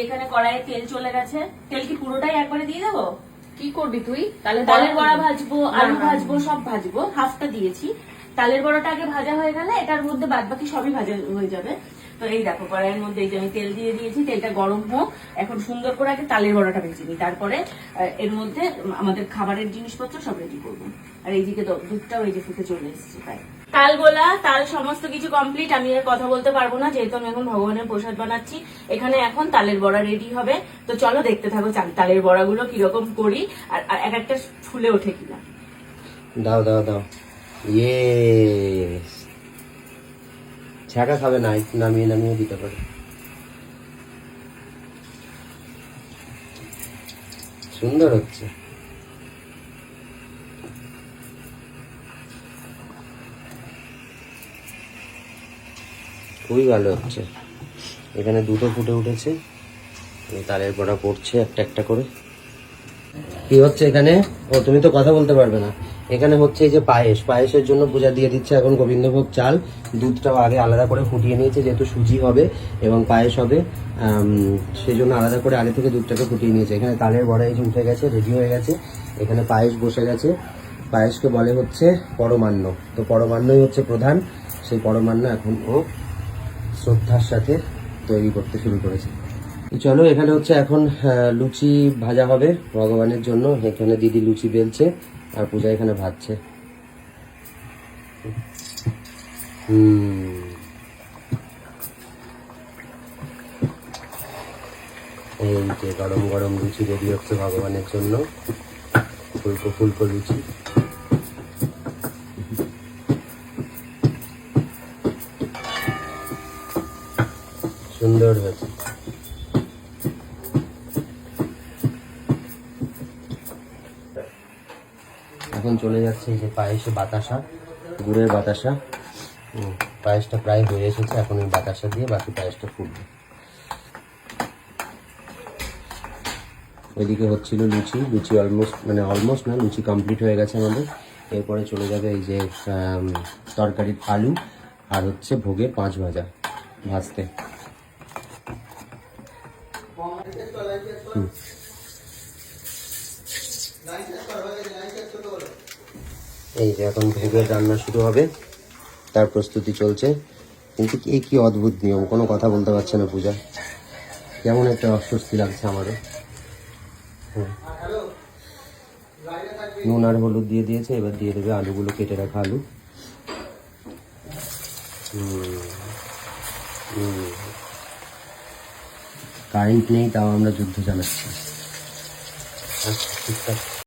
এখানে কড়াইয়ে তেল চলে গেছে। তেল কি পুরোটাই একবারে দিয়ে দেবো? কি করবি তুই? তাহলে তালের বড়া ভাজবো আলু। ভাজবো। সব ভাজবো। হাফটা দিয়েছি। তালের বড়াটা আগে ভাজা হয়ে গেলে এটার মধ্যে বাদ বাকি সবই ভাজা হয়ে যাবে। তো এই দেখো, কড়াইয়ের মধ্যে আমি তেল দিয়ে দিয়েছি, তেলটা গরম হোক। এখন সুন্দর করে আগে তালের বড়াটা ভেজে নিই। তারপরে এর মধ্যে আমাদের খাবারের জিনিসপত্র সব রেডি করব। আর এইদিকে দুধটাও এই যে ফুটে চলে এসেছে তাই তাল গোলা, তাল সমস্ত কিছু কমপ্লিট আমি আর কথা বলতে পারব না, যেহেতু আমি এখন ভগবানের প্রসাদ বানাচ্ছি। এখানে এখন তালের বড়া রেডি হবে। তো চলো দেখতে থাকো তালের বড়াগুলো কীরকম করি। আর এক একটা ফুলে ওঠে কিনা। দাও দাও দাও। ইয়ে ছ্যাঁকা খাবে না একটু নামিয়ে নামিয়ে দিতে পারে। সুন্দর হচ্ছে। খুবই ভালো হচ্ছে। এখানে দুটো ফুটে উঠেছে। তালের বড়া পড়ছে একটা একটা করে। কি হচ্ছে এখানে? ও, তুমি তো কথা বলতে পারবে না। এখানে হচ্ছে এই যে পায়েস। পায়েসের জন্য পূজা দিয়ে দিচ্ছে এখন গোবিন্দভোগ চাল। দুধটাও আগে আলাদা করে ফুটিয়ে নিয়েছে, যেহেতু সুজি হবে এবং পায়েস হবে সেই জন্য আলাদা করে আগে থেকে দুধটাকে ফুটিয়ে নিয়েছে। এখানে তালের বড়া যে উঠে গেছে রেডি হয়ে গেছে। এখানে পায়েস বসে গেছে। পায়েসকে বলে হচ্ছে পরমান্ন। তো পরমান্নই হচ্ছে প্রধান। সেই পরমান্ন এখন ও শ্রদ্ধার সাথে তৈরি করতে শুরু করেছে। চলো, এখানে হচ্ছে এখন লুচি ভাজা হবে ভগবানের জন্য। এখানে দিদি লুচি বেলছে। আর পূজা এখানে ভাজছে। এই যে গরম গরম লুচি রেডি হচ্ছে ভগবানের জন্য। ফুলকো ফুলকো লুচি। সুন্দর হয়েছে। এখন চলে যাচ্ছে যে পায়েসে বাতাসা, গুড়ের বাতাসা। পায়েসটা প্রায় হয়ে এসেছে, এখন ওই বাতাসা দিয়ে বাকি পায়েসটা ফুটবে। ওইদিকে হচ্ছিল লুচি লুচি অলমোস্ট মানে অলমোস্ট না, লুচি কমপ্লিট হয়ে গেছে আমাদের। এরপরে চলে যাবে এই যে তরকারির আলু, আর হচ্ছে ভোগে পাঁচ ভাজা ভাজতে। এই যে এখন ভোগের রান্না শুরু হবে। তার প্রস্তুতি চলছে। কিন্তু এই কি অদ্ভুত নিয়ম? কোনো কথা বলতে পারছে না পূজা। কেমন একটা অস্বস্তি লাগছে আমারও। নুন আর হলুদ দিয়ে দিয়েছে, এবার দিয়ে দেবে আলুগুলো কেটে রাখা আলু। কারেন্ট নেই, তাও আমরা যুদ্ধ চালাচ্ছি। আচ্ছা